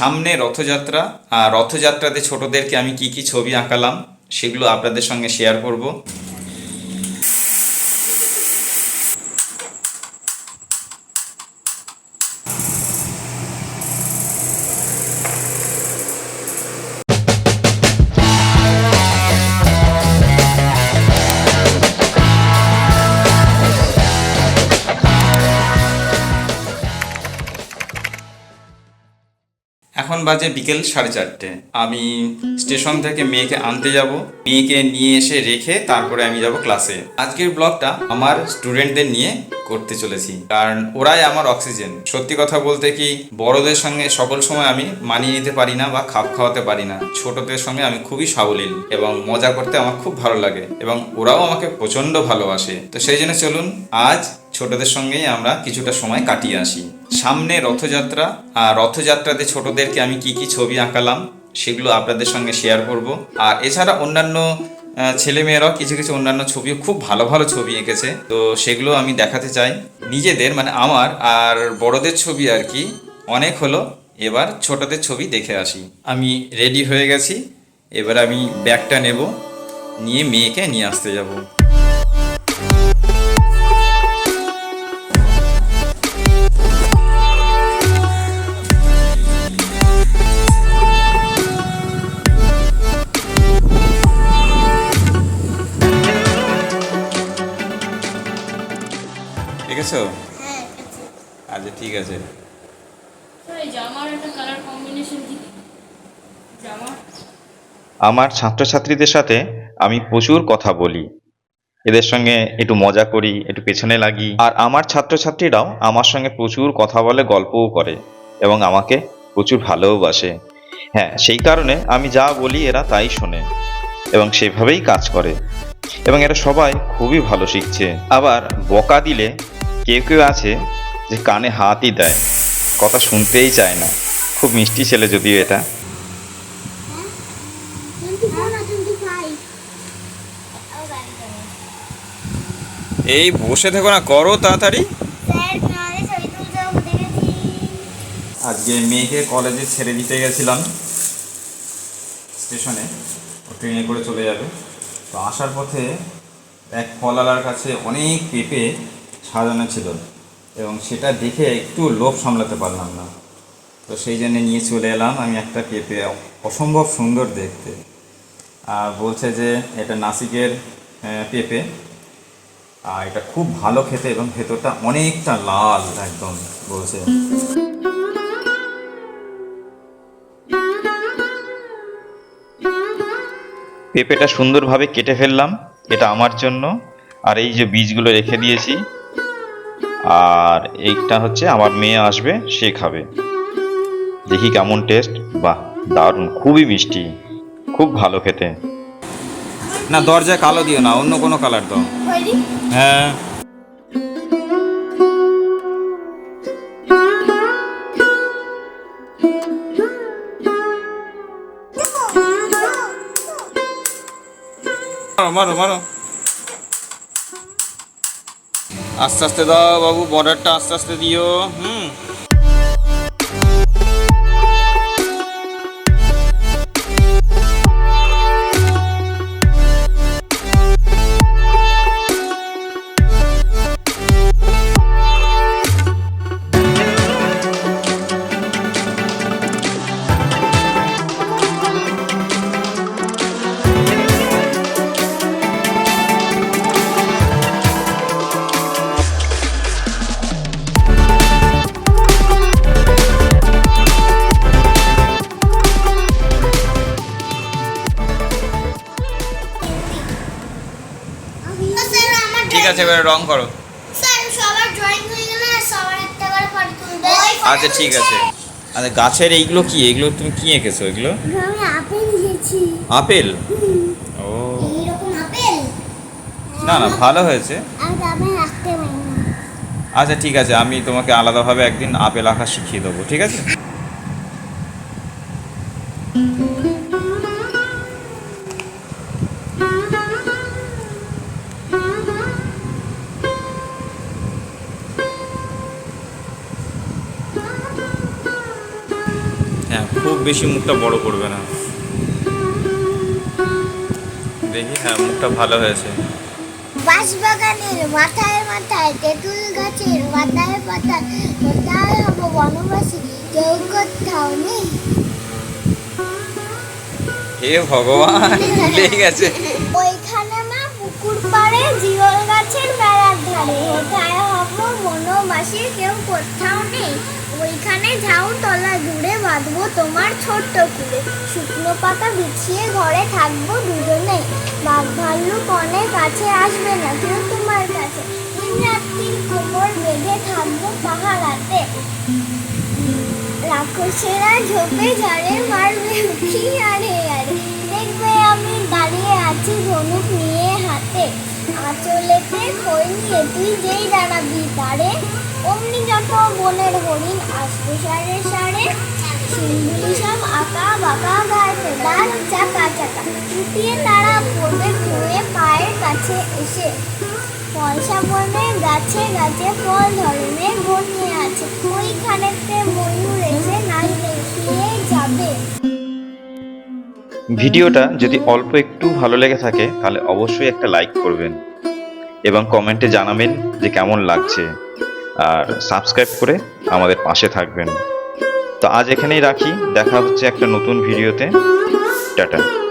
সামনে রথযাত্রা, আর রথযাত্রাতে ছোটদেরকে আমি কি কি ছবি আঁকালাম, সেগুলো আপনাদের সঙ্গে শেয়ার করব। এখন বাজে বিকেল সাড়ে চারটে। আমি স্টেশন থেকে মেয়েকে আনতে যাব। মেয়েকে নিয়ে এসে রেখে তারপরে আমি যাব ক্লাসে। আজকের ব্লগটা আমার স্টুডেন্টদের নিয়ে করতে চলেছি। কারণ ওরাই আমার অক্সিজেন। সত্যি কথা বলতে কি, বড়দের সঙ্গে সকল সময় আমি মানিয়ে নিতে পারি না বা খাপ খাওয়াতে পারি না। ছোটদের সঙ্গে আমি খুবই সাবলীল এবং মজা করতে আমার খুব ভালো লাগে এবং ওরাও আমাকে প্রচণ্ড ভালোবাসে। তো সেই জন্য চলুন, আজ ছোটদের সঙ্গেই আমরা কিছুটা সময় কাটিয়ে আসি। সামনে রথযাত্রা, আর রথযাত্রাতে ছোটদেরকে আমি কি কি ছবি আঁকালাম সেগুলো আপনাদের সঙ্গে শেয়ার করব। আর এছাড়া অন্যান্য ছেলেমেয়েরাও কিছু কিছু অন্যান্য ছবিও খুব ভালো ভালো ছবি এঁকেছে। তো সেগুলো আমি দেখাতে চাই। নিজেদের মানে আমার আর বড়দের ছবি আর কি, অনেক হলো। এবার ছোটদের ছবি দেখে আসি। আমি রেডি হয়ে গেছি। এবার আমি ব্যাগটা নেব। নিয়ে মেয়েকে নিয়ে আসতে যাব। ঠিক হ্যাঁ আচ্ছা ঠিক আছে। এই জামার একটা কালার কম্বিনেশন কি? জামা? আমার ছাত্রছাত্রীদের সাথে আমি প্রচুর কথা বলি। এদের সঙ্গে একটু মজা করি একটু পেছনে লাগি। আর আমার ছাত্রছাত্রীরাও আমার সঙ্গে প্রচুর কথা বলে গল্পও করে এবং আমাকে প্রচুর ভালোবাসে। হ্যাঁ সেই কারণে আমি যা বলি এরা তাই শোনে এবং সেভাবেই কাজ করে। এবং এরা সবাই খুবই ভালো শিখছে। আবার বকা দিলে কেউ কেউ আছে যে কানে হাতই দেয়, কথা শুনতেই চায় না। খুব মিষ্টি ছেলে যদিও এটা। এই বসে থেকো না, করো তাড়াতাড়ি। আজকে মেয়েকে কলেজে ছেড়ে দিতে গেছিলাম। স্টেশনে ট্রেনে করে চলে যাবে। তো আসার পথে এক ফলালার কাছে অনেক পেঁপে সাজানো ছিল। এবং সেটা দেখে একটু লোভ সামলাতে পারলাম না। তো সেই জন্য নিয়ে চলে এলাম আমি একটা পেঁপে অসম্ভব সুন্দর দেখতে। আর বলছে যে, এটা নাসিকের পেঁপে আর এটা খুব ভালো খেতে এবং ভেতরটা অনেকটা লাল একদম, বলছে। পেঁপেটা সুন্দরভাবে কেটে ফেললাম। এটা আমার জন্য। আর এই যে বীজগুলো রেখে দিয়েছি আর এইটা হচ্ছে আমার মেয়ে আসবে সে খাবে। দেখি কেমন টেস্ট বাহ দারুণ খুবই মিষ্টি খুব ভালো খেতে। না দরজায় কালো দিও না অন্য কোনো কালার দাও। হ্যাঁ। মারো মারো মারো। আস্তে আস্তে দাও বাবু বর্ডারটা আস্তে আস্তে দিও হুম? আছে এবারে রং করো। হয়ে আচ্ছা ঠিক আছে। আচ্ছা গাছের এইগুলো কি? এগুলো তুমি কি এঁকেছো এগুলো? আমি আপেল ও। না না ভালো হয়েছে। আমি রাখতে পারি আচ্ছা ঠিক আছে আমি তোমাকে আলাদাভাবে একদিন আপেল আঁকা শিখিয়ে দেবো ঠিক আছে? হ্যাঁ খুব বেশি মুখটা বড় করবে না। দেখি হ্যাঁ মুখটা ভালো হয়েছে। বাঁশবাগানের মাথায় মাথায় তেঁতুল গাছের পাতায় পাতায় কোথায় হব বনবাসী? কেউ কোথাও নেই। হে ভগবান ভুলে গেছে। ওইখানে পুকুর পাড়ে গাছের বেড়ার ধারে। কোথায় হব বনবাসী কেউ কোথাও নেই। ওইখানে ঝাউ তলা দূরে বাঁধবো তোমার ছোট্ট কুড়ে শুকনো পাতা বিছিয়ে ঘরে থাকব দুজনে। বাঘ ভাল্লুক অনেক কাছে আসবে না কেউ তোমার কাছে। রাত্রির কোমর বেঁধে থাকব পাহাড়াতে রাক্ষসেরা ঝোপে ঝাড়ে মারবে উঠি আরে। দেখবে আমি দাঁড়িয়ে আছি ধনুক নিয়ে হাতে। আঁচলেতে খই নিয়ে তুই যেই দাঁড়াবি তারে। অমনি যত বনের হরিণ আসবে সারে সারে। সব আঁকা বাঁকা গায়ে ফেদার চাকা চাকা। চুটিয়ে তারা পড়বে খুঁয়ে পায়ের কাছে এসে। পয়সা বনে গাছে গাছে ফল ধরনের বনে। ভিডিওটা যদি অল্প একটু ভালো লেগে থাকে, তাহলে অবশ্যই একটা লাইক করবেন এবং কমেন্টে জানাবেন যে কেমন লাগছে। আর সাবস্ক্রাইব করে আমাদের পাশে থাকবেন। তো আজ এখানেই রাখি। দেখা হচ্ছে একটা নতুন ভিডিওতে। টাটা।